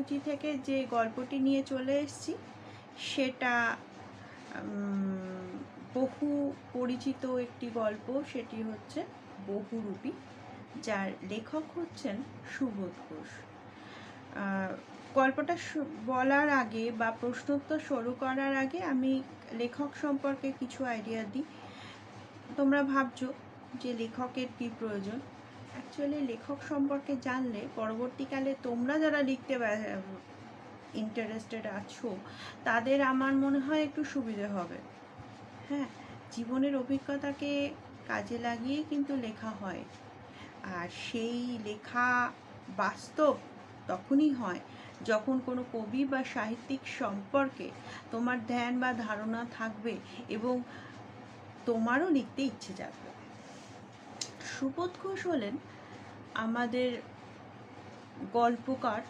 সূচি থেকে যে গল্পটি নিয়ে চলে এসেছি, সেটা বহু পরিচিত একটি গল্প, সেটি হচ্ছে বহুরূপী, যার লেখক হচ্ছেন সুবোধ ঘোষ। গল্পটা বলার আগে বা প্রশ্নোত্তর শুরু করার আগে আমি লেখক সম্পর্কে কিছু আইডিয়া দিই। তোমরা ভাবছ যে লেখকের কী প্রয়োজন? অ্যাকচুয়ালি লেখক সম্পর্কে জানলে পরবর্তীকালে তোমরা যারা লিখতে ইন্টারেস্টেড আছো, তাদের আমার মনে হয় একটু সুবিধে হবে। হ্যাঁ জীবনের অভিজ্ঞতাকে কাজে লাগিয়ে কিন্তু লেখা হয়। আর সেই লেখা বাস্তব তখনই হয় যখন কোনো কবি বা সাহিত্যিক সম্পর্কে তোমার ধ্যান বা ধারণা থাকবে এবং তোমারও লিখতে ইচ্ছে জাগবে। সুবোধ ঘোষ হলেন আমাদের গল্পকার